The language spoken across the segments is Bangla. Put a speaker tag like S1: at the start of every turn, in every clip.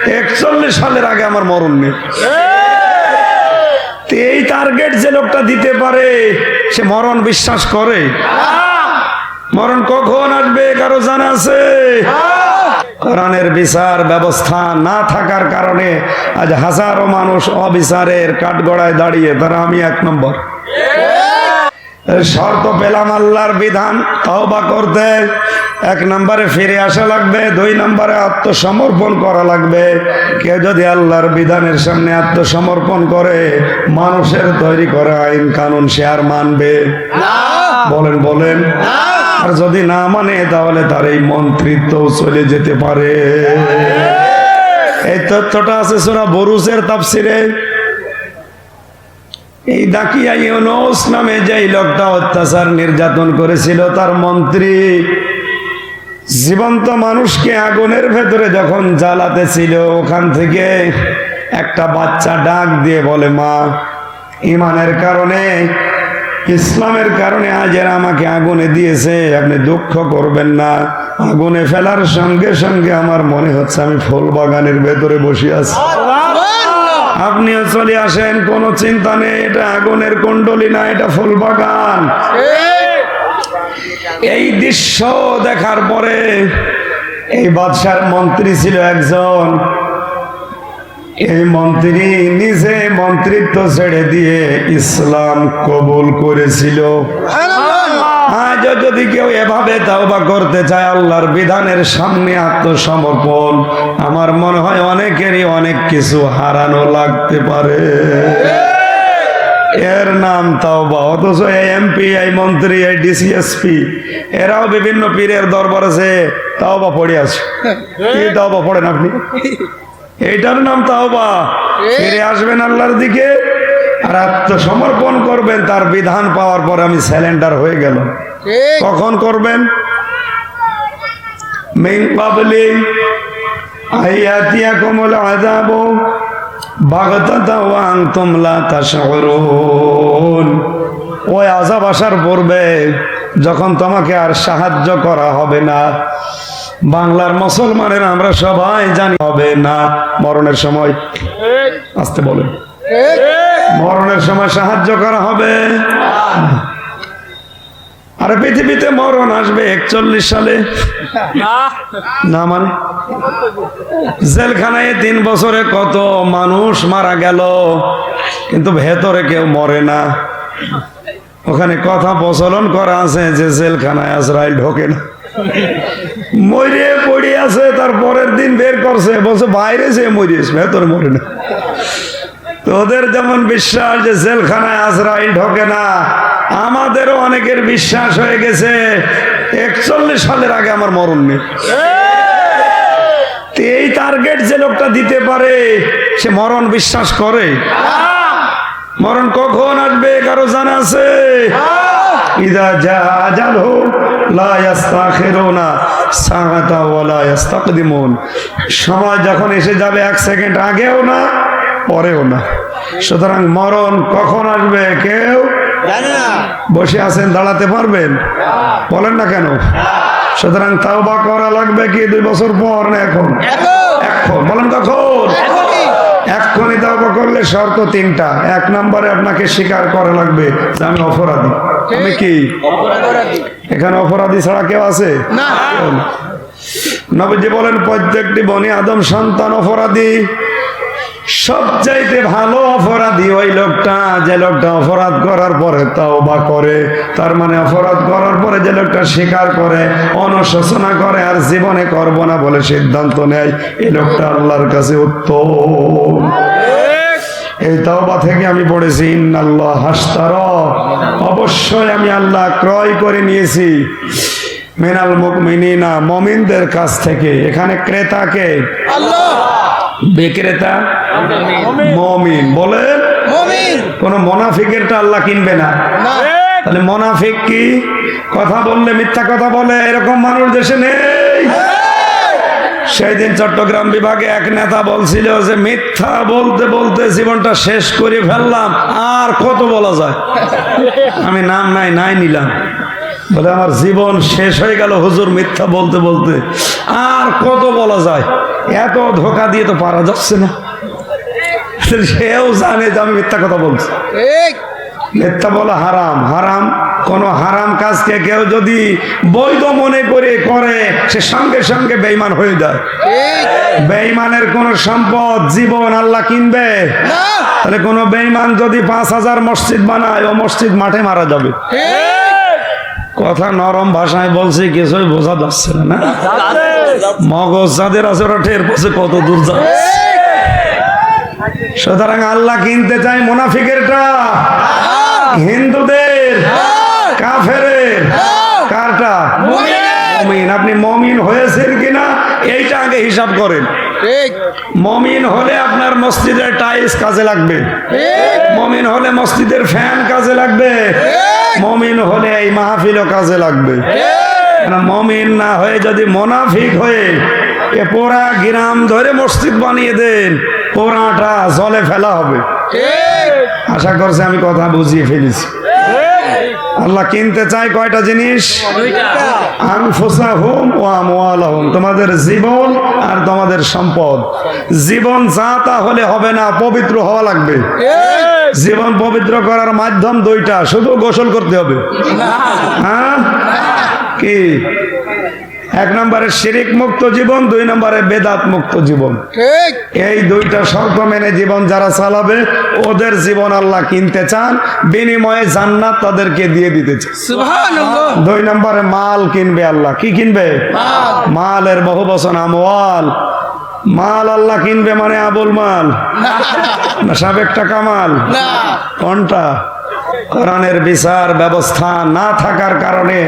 S1: একচল্লিশ সালের আগে আমার মরণ নেই। এই টার্গেট যে লোকটা দিতে পারে, সে মরণ বিশ্বাস করে। মরণ কখন আসবে, কারও জানা আছে? কোরআনের বিচার ব্যবস্থা না থাকার কারণে আজ হাজারো মানুষ অবিচারের কাঠগড়ায় দাঁড়িয়ে, তারা আমি এক নম্বর। শর্ত পেলাম আল্লাহর বিধান তওবা করতে। এক নম্বরে ফিরে আসা লাগবে দুই নম্বরে আত্মসমর্পণ করা লাগবে। কেউ যদি আল্লাহর বিধানের সামনে আত্মসমর্পণ করে মানুষের তৈরি করা আইন কানুন সে আর মানবে। বলেন বলেন। আর যদি না মানে তাহলে তার এই মন্ত্রিত্ব চলে যেতে পারে। এই তথ্যটা আছে সোনা বরুসের তাফসিরে। এই দাকিয়া ইউনুস নামে যেই লোকটা অত্যাচার নির্যাতন করেছিল, তার মন্ত্রী জীবন্ত মানুষকে আগুনের ভেতরে যখন জ্বালাতে ছিল ওখান থেকে একটা বাচ্চা ডাক দিয়ে বলে, মা, ইমানের কারণে, ইসলামের কারণে আজ এরা আমাকে আগুনে দিয়েছে, আপনি দুঃখ করবেন না। আগুনে ফেলার সঙ্গে সঙ্গে আমার মনে হচ্ছে আমি ফুল বাগানের ভেতরে বসে আছি। আপনিও চলে আসেন, কোনো চিন্তা নেই, এটা আগুনের কুণ্ডলি না, এটা ফুল বাগান। এই দৃশ্য দেখার পরে এই বাদশার মন্ত্রী ছিল একজন। এই মন্ত্রী নিজে মন্ত্রিত্ব ছেড়ে দিয়ে ইসলাম কবুল করেছিল। আজও যদি কেউ এভাবে তাওবা করতে চায়, আল্লাহর বিধানের সামনে আত্মসমর্পণ, আমার মনে হয় অনেকেরই অনেক কিছু হারানো লাগতে পারে। এর নাম তাওবা, অথচ এই এমপি, এই মন্ত্রী, এই ডিসিএসপি, এরাও বিভিন্ন পীরের দরবার আছে তাওবা পড়ে আছে। কি তাওবা পড়েন আপনি? এইটার নাম তাওবা। ফিরে আসবেন আল্লাহর দিকে, আর আত্মসমর্পণ করবেন, তার বিধান পাওয়ার পর আমি স্যালেন্ডার হয়ে গেল কখন করবেন? মিন ক্বাবলি আইয়াতিয়াকুমুল আযাবু বাগতাতা ওয়া আনতুম লা তাশউরুন। ওই আযাব আসার পূর্বে যখন তোমাকে আর সাহায্য করা হবে না বাংলার মুসলমানের আমরা সবাই জানি হবে না। মরণের সময় আসতে বলেন। মরণের সময় সাহায্য করা হবে আরে পৃথিবীতে মরণ আসবে একচল্লিশ সালে। না মানে? জেলখানায় তিন বছরে কত মানুষ মারা গেল কিন্তু ভেতরে কেউ মরে না। ওখানে কথা প্রচলন করা আছে যে জেলখানায় আজরাইল ঢোকে না। মরে পড়ে আছে তার পরের দিন বের করছে বলছে বাইরে সে মরিস ভেতরে মরে না। তো ওদের যেমন বিশ্বাস যে জেলখানায় আজরাইল ঢোকে না আমাদেরও অনেকের বিশ্বাস হয়ে গেছে, একচল্লিশ সালের আগে আমার মরণ নেই। এই টার্গেট যে লোকটা দিতে পারে, সে মরণ বিশ্বাস করে। মরণ কখন আসবে, কারও জানা আছে? ইদা সময় যখন এসে যাবে এক সেকেন্ড আগেও না, পরেও না। সুতরাং মরণ কখন আসবে, কেউ বসে আছেন দাঁড়াতে পারবেন? বলেন না কেন? সুতরাং তাও বা করা লাগবে কি দুই বছর পর না এখন? এখন। বলেন কখন? এক্ষুনি তাওবা করলে শর্ত তিনটা। এক নম্বরে আপনাকে স্বীকার করা লাগবে যে আমি অপরাধী। আমি কি? এখানে অপরাধী ছাড়া কেউ আছে? না। নবীজি বলেন প্রত্যেকটি বনি আদম সন্তান অপরাধী। সবচাইতে ভালো অপরাধী ওই লোকটা, যে লোকটা অপরাধ করার পরে তাও বা করে, তার মানে অপরাধ করার পরে যে লোকটা স্বীকার করে, অনুশোচনা করে আর জীবনে করব না বলে সিদ্ধান্ত নেয়, এই লোকটা আল্লাহর কাছে উত্তম। এই তাওবা থেকে আমি পড়েছি, ইন্নাল্লাহ হাসতার। অবশ্যই আমি আল্লাহ ক্রয় করে নিয়েছি। মিনাল মুকমিনিনা মমিনদের কাছ থেকে। এখানে ক্রেতাকে বিক্রেতা? মমিন। বলেন। কোন মোনাফিকেরটা আল্লাহ কিনবে না। তাহলে মোনাফিক কি? কথা বললে মিথ্যা কথা বলে এরকম মানুষ দেশে নেই। সেই দিন চট্টগ্রাম বিভাগে এক নেতা বলছিল যে মিথ্যা বলতে বলতে জীবনটা শেষ করে ফেললাম আর কত বলা যায়? আমি নাম নাই নাই নিলাম। বলে আমার জীবন শেষ হয়ে গেল হুজুর মিথ্যা বলতে বলতে। আর কত বলা যায়? এত ধোকা দিয়ে তো পারা যাচ্ছে না। সেও জানে যে আমি মিথ্যা কথা বলছি। মিথ্যা বলা হারাম। হারাম কোন হারাম কাজকে কেউ যদি বৈধ মনে করে করে সে সঙ্গে সঙ্গে বেইমান হয়ে যায়। বেইমানের কোন সম্পদ জীবন আল্লাহ কিনবে। তাহলে কোন বেইমান যদি পাঁচ হাজার মসজিদ বানায় ও মসজিদ মাঠে মারা যাবে।
S2: ঠিক।
S1: কথা নরম ভাষায় বলছে, কিছুই বোঝা যাচ্ছে না না? মগজ যাদের আছে ওরা টের পাচ্ছে কত দূর যাচ্ছে। সুতরাং আল্লাহ কিনতে চাই মোনাফিকেরটা, হিন্দুদের। কাফেরের। কারটা? মমিন। আপনি মমিন হয়েছেন কিনা এইটা আগে হিসাব করেন। মমিন হলে আপনার মসজিদের টাইলস কাজে লাগবে। মমিন হলে মসজিদের ফ্যান কাজে লাগবে। মমিন হলে এই মাহফিলও কাজে লাগবে। না মমিন না হয়ে যদি মোনাফিক হয়ে এ পোড়া গ্রাম ধরে মসজিদ বানিয়ে দেন পোড়াটা জলে ফেলা হবে। আশা করছে আমি কথা বুঝিয়ে ফেলেছি। আল্লাহ কিনতে চায় কয়টা জিনিস? আনফুসা হোম ও আমওয়াল হোম তোমাদের জীবন আর তোমাদের সম্পদ। জীবন যা তা হলে হবে না পবিত্র হওয়া লাগবে। জীবন পবিত্র করার মাধ্যম দুইটা শুধু গোসল করতে হবে। হ্যাঁ? কি? এক নম্বরে শিরিক মুক্ত জীবন দুই নম্বরে বেদাত মুক্ত জীবন। এই দুইটা শর্ত মেনে জীবন যারা চালাবে ওদের জীবন আল্লাহ কিনতে চান বিনিময়ে জান্নাত তাদেরকে দিয়ে দিতে চান। দুই নম্বরে মাল কিনবে আল্লাহ। কি কিনবে? মালের বহু বচন আমওয়াল। মাল আল্লাহ কিনবে মানে আবুল মাল। না। সাবেক টাকা মাল। কোনটা? কোরআনের বিচার ব্যবস্থা না থাকার কারণে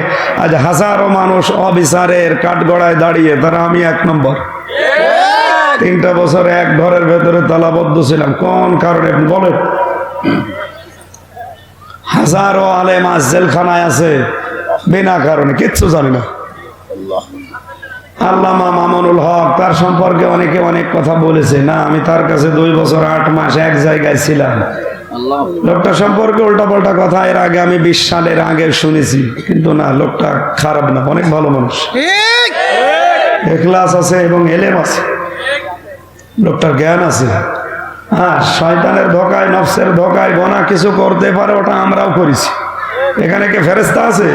S1: আজ হাজারো মানুষ অবিচারের কাঠগড়ায় দাঁড়িয়ে তারা আমি এক নম্বর। তিনটা বছর এক ঘরের ভেতরে তালাবদ্ধ ছিলাম। কোন কারণে? বলে হাজারো আলেম আজ জেলখানায় আছে, বিনা কারণে, কিচ্ছু জানি না। আল্লামা মামুনুল হক তার সম্পর্কে অনেকে অনেক কথা বলেছে। না, আমি তার কাছে দুই বছর আট মাস এক জায়গায় ছিলাম। লোকটা সম্পর্কে উল্টা পাল্টা কথা এর আগে আমি বিশ সালের আগে শুনেছি কিন্তু না লোকটা খারাপ না অনেক ভালো মানুষ। এখলাস আছে এবং এলেম আছে। লোকটার জ্ঞান আছে। হ্যাঁ শয়তানের ধোকায় নফসের ধোকায় গোনা কিছু করতে পারে ওটা আমরাও করেছি। এখানে কে ফেরেস্তা আছে?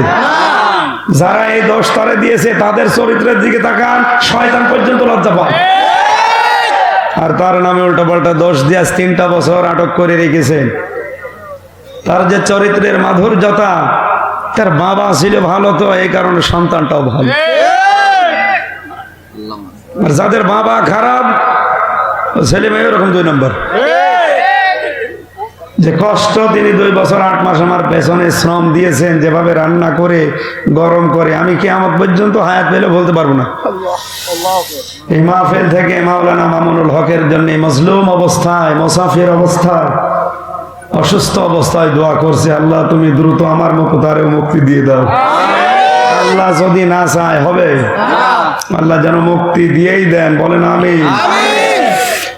S1: যারা এই দোষ তারে দিয়েছে তাদের চরিত্রের দিকে তাকান শয়তান পর্যন্ত লজ্জা পায়। আর তার নামে উল্টো পাল্টা দোষ দিয়ে তিনটা বছর আটক করে রেখেছে। তার যে চরিত্রের মাধুর্যতা, তার বাবা ছিল ভালো তো, এই কারণে সন্তানটাও ভালো। আর যাদের বাবা খারাপ ছেলে মেয়ে ওরকম দুই নম্বর। যে কষ্ট তিনি দুই বছর আট মাস আমার পেছনে শ্রম দিয়েছেন যেভাবে রান্না করে গরম করে আমি কি আমার পর্যন্ত হায়াত পেলে বলতে পারব না। এই মাহফিল থেকে মাওলানা মামুনুল হকের জন্য মজলুম অবস্থায় মোসাফির অবস্থায় অসুস্থ অবস্থায় দোয়া করছে আল্লাহ তুমি দ্রুত আমার মতো তারেও মুক্তি দিয়ে দাও। আল্লাহ যদি না চায় হবে। আল্লাহ যেন মুক্তি দিয়েই দেন বলেন আমি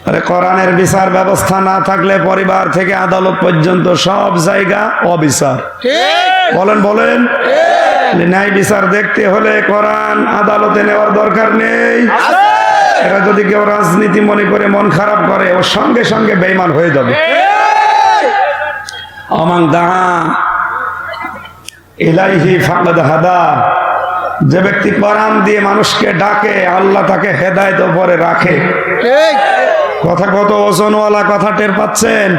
S1: আরে কোরআনের বিচার ব্যবস্থা না থাকলে পরিবার থেকে আদালত পর্যন্ত সব জায়গা অবিচার।
S2: ঠিক।
S1: বলেন বলেন। ন্যায় বিচার দেখতে হলে কোরআন আদালতে নেওয়ার দরকার নেই। এরা যদি কেউ রাজনীতি মনে করে মন খারাপ করে ওর সঙ্গে সঙ্গে বেইমান হয়ে যাবে। অমাং দাহা ইলাইহি ফাকাদ হাদা। যে ব্যক্তি কোরআন দিয়ে মানুষকে ডাকে আল্লাহ তাকে হেদায়েত উপরে রাখে।
S2: ঠিক।
S1: কথা কত ওজনওয়ালা কথা টের পাচ্ছেন?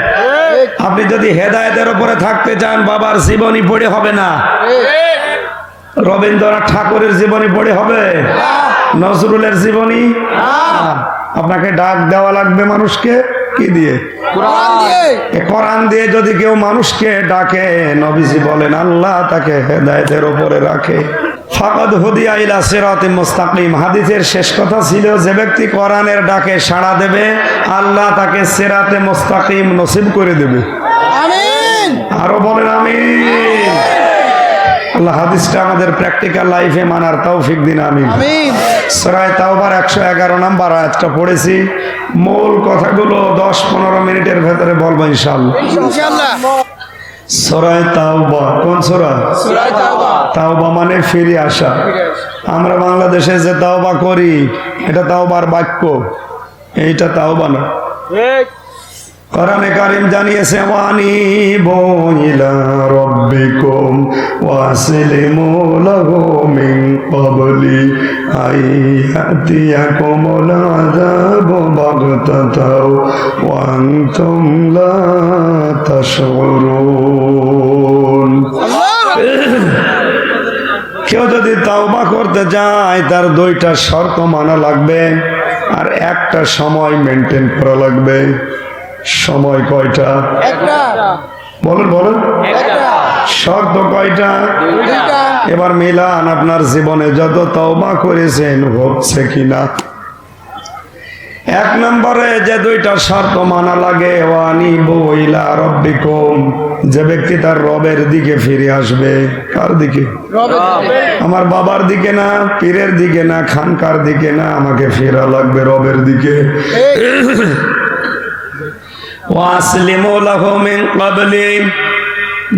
S1: আপনি যদি হেদায়েতের উপরে থাকতে চান বাবার জীবনী পড়ে হবে না। রবীন্দ্রনাথ ঠাকুরের জীবনী পড়ে হবে? নজরুলের জীবনী? আপনাকে ডাক দেওয়া লাগবে মানুষকে? কি দিয়ে?
S2: কোরআন দিয়ে।
S1: এ কোরআন দিয়ে যদি কেউ মানুষকে ডাকে নবীজি বলেন আল্লাহ তাকে হেদায়েতের উপরে রাখে। ফাকাদ হুদিয়া ইলা সিরাতিম মুস্তাকিম। হাদিসের শেষ কথা ছিল যে ব্যক্তি কোরআনের ডাকে সাড়া দেবে আল্লাহ তাকে সিরাতে মুস্তাকিম নসিব করে দেবে।
S2: আমিন।
S1: আরও বলেন আমি আল্লাহ হাদিসটা আমাদের প্র্যাকটিক্যাল লাইফে মানার তৌফিক দিন আমি
S2: আমিন।
S1: সরাই তাওবার একশো এগারো নাম্বার আয়াতটা পড়েছি। মূল কথাগুলো দশ পনেরো মিনিটের ভেতরে বলব ইনশাল্লাহ সরাই তাওবা। কোন সরা?
S2: তাওবা।
S1: মানে ফিরে আসা। আমরা বাংলাদেশে যে তাওবা করি এটা তাওবার বাক্য। এইটা তাওবা না। কোরআনে কারিম জানিয়েছে, ওয়ানি বইলা রব্বিকুম ওয়াসলিমু লাহু মিন ক্বাবলি আইয়াতিয়াকুমুল আযাবু বাগতাতাও ওয়া আনতুম লা তাশউরুন কেউ যদি তাওবা করতে যায়, তার দুইটা শর্ত মানা লাগবে আর একটা সময় মেনটেন করা লাগবে। সময় কয়টা? বলেন বলেন। শর্ত কয়টা? এবার মিলান আপনার জীবনে যত তওবা করেছেন হচ্ছে কিনা? এক নম্বরে যে দুইটা শর্ত মানা লাগে ওয়ানি বইলা রব্বিকুম। যে ব্যক্তি তার রবের দিকে ফিরে আসবে কার দিকে? আমার বাবার দিকে না পীরের দিকে না খানকার দিকে না আমাকে ফেরা লাগবে রবের দিকে ওয়াসলিমু লাহু মিন ক্বাবলি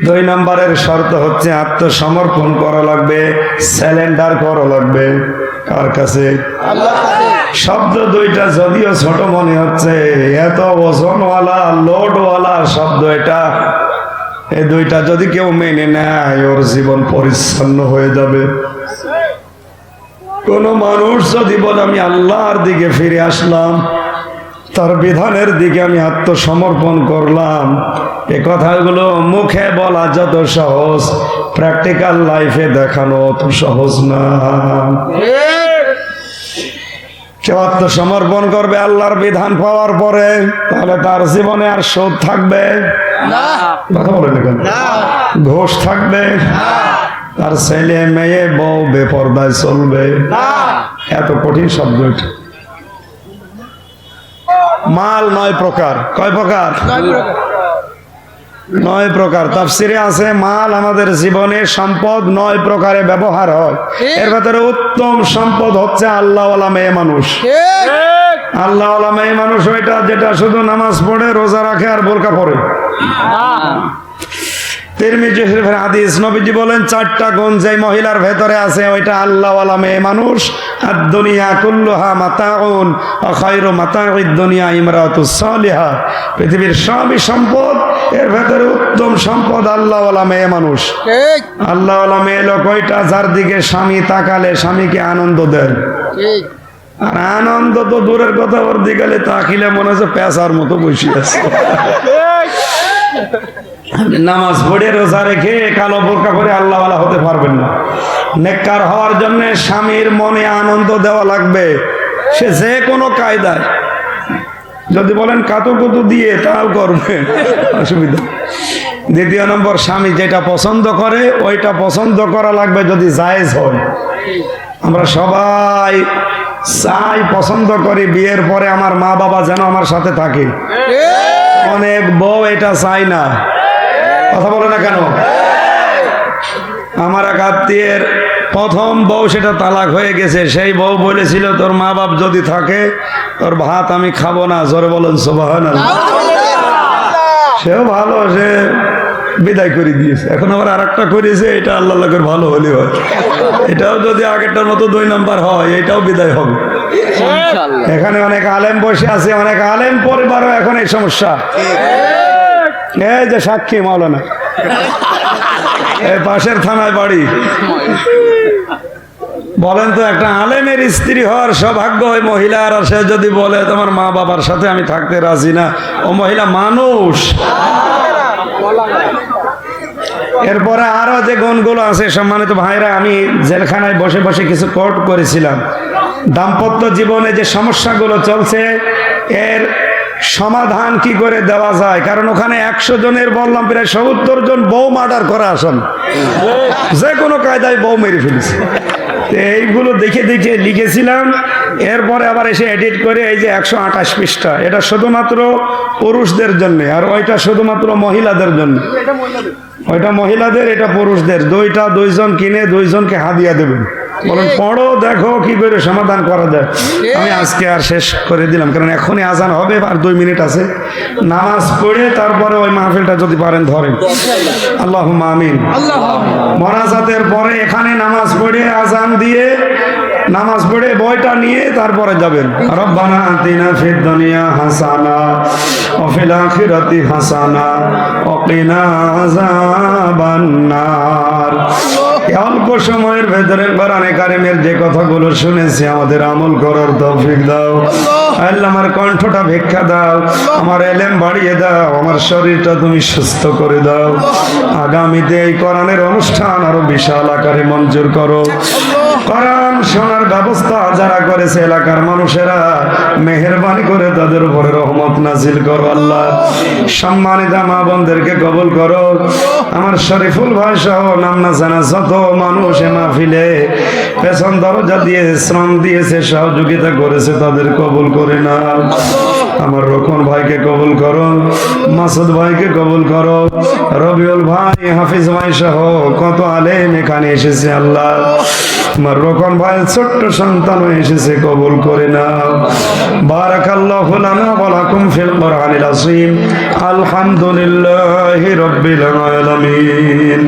S1: দুই নম্বরের শর্ত হচ্ছে আত্মসমর্পণ করা লাগবে স্যালেন্ডার করা লাগবে। কার কাছে। শব্দ দুইটা যদিও ছোট মনে হচ্ছে এত ওজনওয়ালা লোডওয়ালা শব্দ এটা। এই দুইটা যদি কেউ মেনে নেয় ওর জীবন পরিচ্ছন্ন হয়ে যাবে। কোন মানুষ যদি বলে আমি আল্লাহর দিকে ফিরে আসলাম তার বিধানের দিকে আমি আত্মসমর্পণ করলাম। এ কথাগুলো মুখে বলা যত সহজ প্র্যাকটিক্যাল লাইফে দেখানো অত সহজ না। কেউ আত্মসমর্পণ করবে আল্লাহর বিধান পাওয়ার পরে তাহলে তার জীবনে আর শোধ থাকবে? কথা বলেন ঘোষ থাকবে? তার ছেলে মেয়ে বউ বেপর্দায় চলবে? এত কঠিন শব্দ এটা। মাল নয় প্রকার। কয় প্রকার? নয় প্রকার। তাফসিরে আছে মাল আমাদের জীবনে সম্পদ নয় প্রকারে ব্যবহার হয়। এর ভেতরে উত্তম সম্পদ হচ্ছে আল্লাহওয়ালা মেয়ে মানুষ।
S2: আল্লাহ
S1: আল্লাহওয়ালা মেয়ে মানুষ ওইটা যেটা শুধু নামাজ পড়ে রোজা রাখে আর বোরকা পরে। তিরমিজি শরীফের হাদিস নবীজি বলেন চারটা গুণ যে মহিলার ভেতরে আছে ওইটা আল্লাহওয়ালা মেয়ে মানুষ। আর দুনিয়া কুল্লুহা মাতাউন অখাইরু মাতাউদ দুনিয়া ইমরাতুস পৃথিবীর সবই সম্পদ এর ভেতরে উত্তম সম্পদ আল্লাহওয়ালা মেয়ে মানুষ। আল্লাহওয়ালা মেয়ে লোক ওইটা যার দিকে স্বামী তাকালে স্বামীকে আনন্দ দেন। আর আনন্দ তো দূরের কথা ওর দিকে তাকিলে মনে হচ্ছে পেশার মতো বসে আছে। নামাজ পড়ে, রোজা রেখে কালো বোরকা করে আল্লাহওয়ালা হতে পারবেন না। নেককার হওয়ার জন্য স্বামীর মনে আনন্দ দেওয়া লাগবে। সে যে কোনো কায়দায়। যদি বলেন কাতু কুতু দিয়ে তাও করবে। অসুবিধা। দ্বিতীয় নম্বর, স্বামী যেটা পছন্দ করে, ওইটা পছন্দ করা লাগবে যদি জায়েজ হয়। আমরা সবাই চাই পছন্দ করি, বিয়ের পরে আমার মা বাবা যেন আমার সাথে থাকে। অনেক বউ এটা চাই না। কেন? আমার এক আত্মীয়ের প্রথম বউ সেটা তালাক হয়ে গেছে। সেই বউ বলেছিল তোর মা বাপ যদি থাকে তোর ভাত আমি খাব না। জোরে বলেন সোবাহ না সেও ভালো সে বিদায় করে দিয়েছে। এখন আবার আর একটা করেছে এটা আল্লাহ লোকের ভালো হলে হয়। এটাও যদি আগেরটার মতো দুই নাম্বার হয় এটাও বিদায় হবে। এখানে অনেক আলেম বসে আছে অনেক আলেম পরিবারও এখন এই সমস্যা। এই যে সাক্ষী মাওলানা। পাশের থানায় বাড়ি। বলেন তো, একটা আলেমের স্ত্রী হওয়ার সৌভাগ্য ওই মহিলার সে যদি বলে, তোমার মা বাবার সাথে আমি থাকতে রাজি না। ও মহিলা মানুষ। এরপরে আরও যে গুণগুলো আছে, সম্মানিত ভাইরা, আমি জেলখানায় বসে বসে কিছু কোর্ট করেছিলাম। দাম্পত্য জীবনে যে সমস্যাগুলো চলছে, এর সমাধান কি করে দেওয়া যায়? কারণ ওখানে একশো জনের বললাম, প্রায় সত্তর জন বউ মার্ডার করা আসন যে কোনো কায়দায় বউ মেরে ফেলেছে। এইগুলো দেখে দেখে লিখেছিলাম, এরপরে আবার এসে এডিট করে এই যে একশো আঠাশ পৃষ্ঠা। এটা শুধুমাত্র পুরুষদের জন্য, আর ওইটা শুধুমাত্র মহিলাদের জন্য। ওইটা মহিলাদের এটা পুরুষদের। দুইটা দুইজন কিনে দুইজনকে হাদিয়া দেবেন। বলেন পড়ো দেখো কি করে সমাধান করা যায়। আমি আজকে আর শেষ করে দিলাম কারণ এখনই আজান হবে আর দুই মিনিট আছে। নামাজ পড়ে তারপরে ওই মাহফিলটা যদি পারেন ধরেন। আল্লাহ আমিন মনাজাতের পরে এখানে নামাজ পড়ে আজান দিয়ে নামাজ পড়ে বইটা নিয়ে তারপরে যাবেন। রব্বানা আতিনা ফিদ দুনিয়া হাসানা ওয়া ফিল আখিরাতি হাসানা ওয়া কিনা আযাবান নার। অল্প সময়ের ভেতরে কোরআনে কারিমের যে কথাগুলো শুনেছি আমাদের আমল করার তৌফিক দাও। আল্লাহ। আমার কণ্ঠটা ভিক্ষা দাও আমার এলেম বাড়িয়ে দাও আমার শরীরটা তুমি সুস্থ করে দাও। আগামীতে এই কোরআনের অনুষ্ঠান আরও বিশাল আকারে মঞ্জুর করো। কোরআন শোনার ব্যবস্থা যারা করেছে এলাকার মানুষেরা, মেহরবানি করে তাদের উপরে রহমত নাজিল করো আল্লাহ। সম্মানিত মা বোনদেরকে কবুল করো। আমার শরীফুল ভাই সহ নামনা জানা যত মানুষ এ মাহফিলে পেছন দরজা দিয়ে শ্রম দিয়েছে, সহযোগিতা করেছে, তাদের কবুল করে না আমার রকন ভাইকে কবুল করো, মাসুদ ভাইকে কবুল করো, রবিউল ভাই, হাফিজ ভাই সহ কত আলেম এখানে এসেছে আল্লাহ। আমার রকন ভাই ছোট্ট সন্তান এসেছে, কবুল করে না বারাকাল্লাহু লানা ওয়া লাকুম ফিল কোরআনিল আযীম। আলহামদুলিল্লাহি রাব্বিল আলামিন।